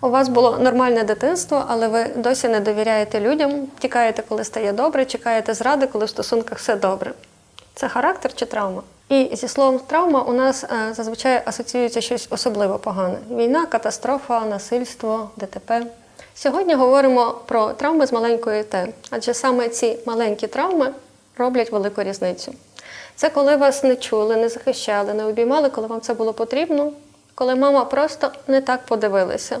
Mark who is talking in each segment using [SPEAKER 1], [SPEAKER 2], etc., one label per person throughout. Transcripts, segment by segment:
[SPEAKER 1] У вас було нормальне дитинство, але ви досі не довіряєте людям, тікаєте, коли стає добре, чекаєте зради, коли в стосунках все добре. Це характер чи травма? І зі словом травма у нас е, зазвичай асоціюється щось особливо погане: війна, катастрофа, насильство, ДТП. Сьогодні говоримо про травми з маленької Т, адже саме ці маленькі травми роблять велику різницю. Це коли вас не чули, не захищали, не обіймали, коли вам це було потрібно, коли мама просто не так подивилася,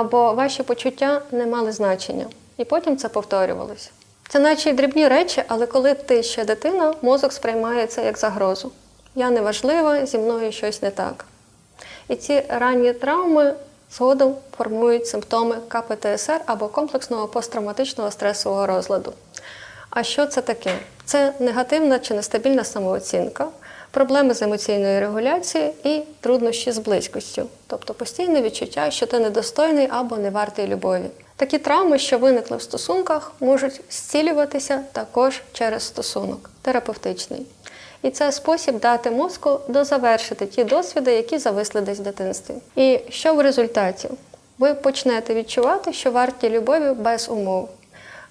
[SPEAKER 1] або ваші почуття не мали значення. І потім це повторювалося. Це наче дрібні речі, але коли ти ще дитина, мозок сприймає це як загрозу. Я не важлива, зі мною щось не так. І ці ранні травми згодом формують симптоми КПТСР або комплексного посттравматичного стресового розладу. А що це таке? Це негативна чи нестабільна самооцінка, проблеми з емоційною регуляцією і труднощі з близькістю, тобто постійне відчуття, що ти недостойний або не вартий любові. Такі травми, що виникли в стосунках, можуть зцілюватися також через стосунок, терапевтичний. І це спосіб дати мозку дозавершити ті досвіди, які зависли десь в дитинстві. І що в результаті? Ви почнете відчувати, що варті любові без умов.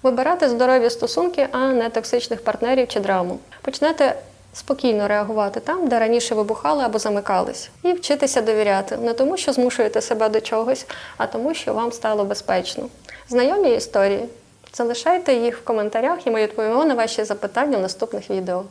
[SPEAKER 1] Вибирати здорові стосунки, а не токсичних партнерів чи драму. Почнете спокійно реагувати там, де раніше вибухали або замикались, і вчитися довіряти не тому, що змушуєте себе до чогось, а тому, що вам стало безпечно. Знайомі історії? Залишайте їх в коментарях, і ми відповімо на ваші запитання в наступних відео.